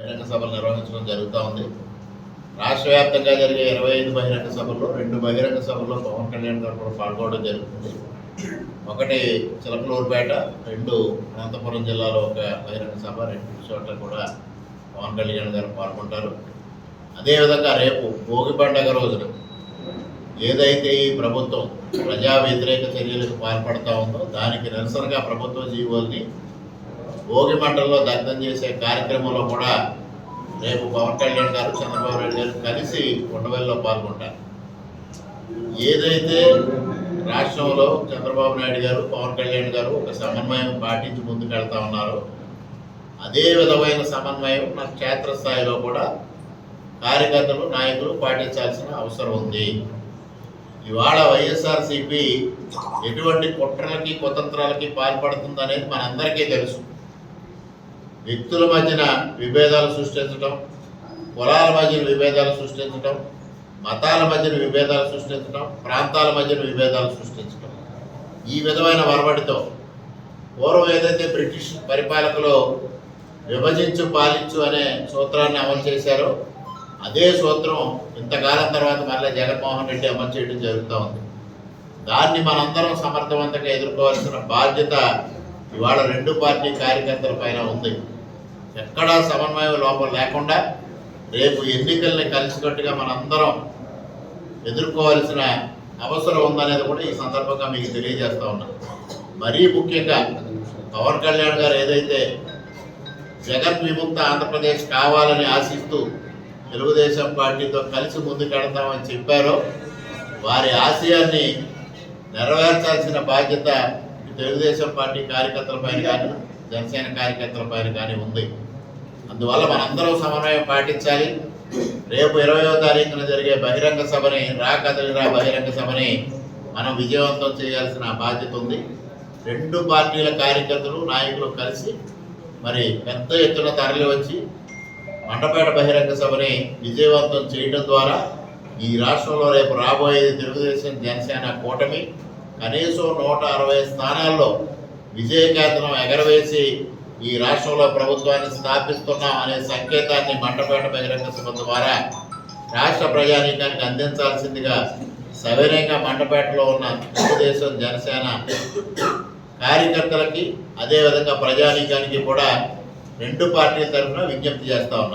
బహిరంగ సభలు నిర్వహించడం జరుగుతూ ఉంది. రాష్ట్ర వ్యాప్తంగా జరిగే ఇరవై ఐదు బహిరంగ సభల్లో రెండు బహిరంగ సభల్లో పవన్ కళ్యాణ్ గారు కూడా పాల్గొనడం జరుగుతుంది. ఒకటి చిలకలూరుపేట రెండు అనంతపురం జిల్లాలో ఒక బహిరంగ సభ రెండు చోట్ల కూడా పవన్ కళ్యాణ్ గారు పాల్గొంటారు. అదేవిధంగా రేపు భోగి పండగ రోజున ఏదైతే ఈ ప్రభుత్వం ప్రజా వ్యతిరేక చర్యలకు పాల్పడతా ఉందో దానికి నిరసనగా ప్రభుత్వ జీవోల్ని భోగి మంటల్లో దగ్ధం చేసే కార్యక్రమంలో కూడా రేపు పవన్ కళ్యాణ్ గారు చంద్రబాబు నాయుడు గారు కలిసి ఉండవల్లిలో పాల్గొంటారు. ఏదైతే రాష్ట్రంలో చంద్రబాబు నాయుడు గారు పవన్ కళ్యాణ్ గారు ఒక సమన్వయం పాటించి ముందుకు వెళ్తా ఉన్నారు అదే విధమైన సమన్వయం నా క్షేత్రస్థాయిలో కూడా కార్యకర్తలు నాయకులు పాటించాల్సిన అవసరం ఉంది. ఇవాళ వైఎస్ఆర్సీపీ ఎటువంటి కుట్రలకి కుతంత్రాలకి పాల్పడుతుంది అనేది మనందరికీ తెలుసు. వ్యక్తుల మధ్యన విభేదాలు సృష్టించడం కులాల మధ్యన విభేదాలు సృష్టించడం మతాల మధ్యన విభేదాలు సృష్టించడం ప్రాంతాల మధ్యన విభేదాలు సృష్టించడం ఈ విధమైన వరవడితో పూర్వం ఏదైతే బ్రిటిష్ పరిపాలకులు విభజించు పాలించు అనే సూత్రాన్ని అమలు చేశారో అదే సూత్రం ఇంతకాలం తర్వాత మళ్ళీ జగన్మోహన్ రెడ్డి అమలు చేయడం జరుగుతూ ఉంది. దాన్ని మనందరం సమర్థవంతంగా ఎదుర్కోవాల్సిన బాధ్యత ఇవాళ రెండు పార్టీ కార్యకర్తల పైన ఉంది. ఎక్కడా సమన్వయం లోపం లేకుండా రేపు ఎన్నికల్ని కలిసికట్టుగా మనందరం ఎదుర్కోవాల్సిన అవసరం ఉందనేది కూడా ఈ సందర్భంగా మీకు తెలియజేస్తా ఉన్నా. మరీ ముఖ్యంగా పవన్ కళ్యాణ్ గారు ఏదైతే జగన్ విముక్త ఆంధ్రప్రదేశ్ కావాలని ఆశిస్తూ తెలుగుదేశం పార్టీతో కలిసి ముందుకెడతామని చెప్పారో వారి ఆశయాన్ని నెరవేర్చాల్సిన బాధ్యత తెలుగుదేశం పార్టీ కార్యకర్తలపైన కానీ జనసేన కార్యకర్తలపైన కానీ ఉంది. అందువల్ల మనందరం సమన్వయం పాటించాలి. రేపు ఇరవయో తారీఖున జరిగే బహిరంగ సభని రా కదలిరా బహిరంగ సభని మనం విజయవంతం చేయాల్సిన బాధ్యత ఉంది. రెండు పార్టీల కార్యకర్తలు నాయకులు కలిసి మరి పెద్ద ఎత్తున తరలి వచ్చి మండపేట బహిరంగ సభని విజయవంతం చేయడం ద్వారా ఈ రాష్ట్రంలో రేపు రాబోయేది తెలుగుదేశం జనసేన కూటమి కనీసం నూట అరవై స్థానాల్లో విజయకేతనం ఎగరవేసి ఈ రాష్ట్రంలో ప్రభుత్వాన్ని స్థాపిస్తున్నాం అనే సంకేతాన్ని మండపేట బహిరంగ సభ ద్వారా రాష్ట్ర ప్రజానీకానికి అందించాల్సిందిగా సవినయంగా మండపేటలో ఉన్న తెలుగుదేశం జనసేన కార్యకర్తలకి అదేవిధంగా ప్రజానీకానికి కూడా రెండు పార్టీల తరఫున విజ్ఞప్తి చేస్తా ఉన్నాం.